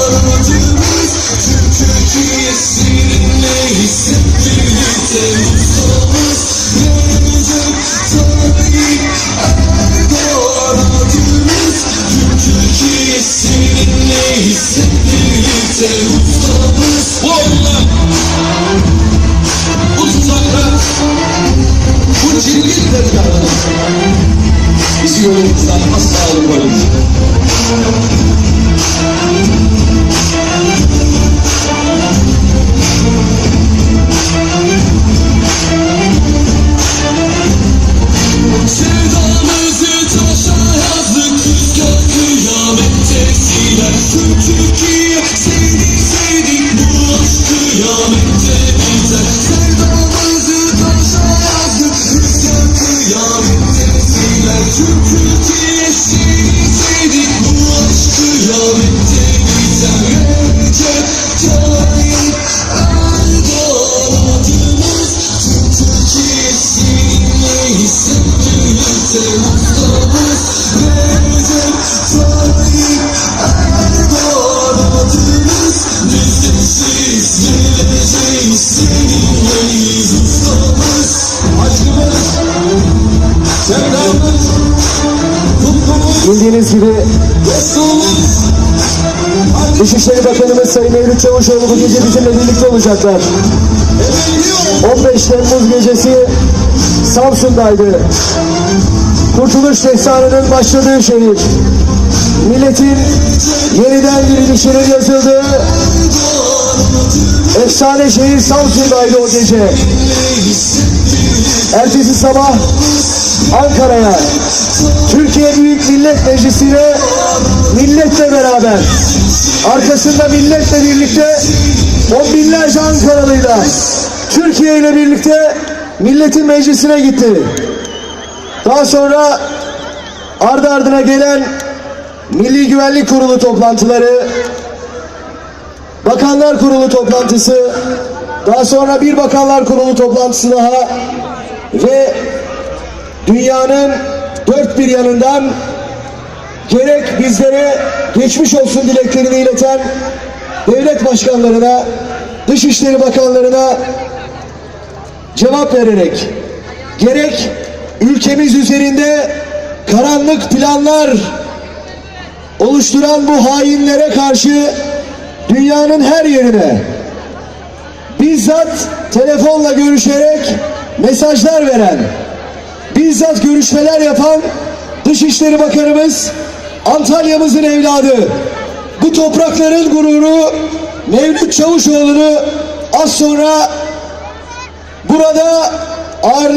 Amacımız Türk Türkiye'sinin hissettirdi Ustamız Recep Tayyip Erdoğan Adımız Türk Türkiye'sinin hissettirdi Ustamız Valla Uzaklar Bu çirkin tezgahlar Bizi yolumuzdan asla alıkoymuş Bildiğiniz gibi Dışişleri Bakanımız Sayın Mevlüt Çavuşoğlu bu gece bizimle birlikte olacaklar. 15 Temmuz gecesi Samsun'daydı. Kurtuluş Destanı'nın başladığı şehir. Milletin yeniden dirilişinin yazıldığı efsane şehir Samsun'daydı o gece. Ertesi sabah Ankara'ya Türkiye Büyük Millet Meclisi'ne milletle beraber arkasında milletle birlikte on binlerce Ankaralıyla Türkiye ile birlikte milletin meclisine gitti. Daha sonra ardı ardına gelen Milli Güvenlik Kurulu toplantıları, Bakanlar Kurulu toplantısı, daha sonra bir Bakanlar Kurulu toplantısı daha. Ve dünyanın dört bir yanından gerek bizlere geçmiş olsun dileklerini ileten devlet başkanlarına, dışişleri bakanlarına cevap vererek gerek ülkemiz üzerinde karanlık planlar oluşturan bu hainlere karşı dünyanın her yerine bizzat telefonla görüşerek mesajlar veren, bizzat görüşmeler yapan Dışişleri Bakanımız Antalya'mızın evladı, bu toprakların gururu Mevlüt Çavuşoğlu'nu az sonra burada ağır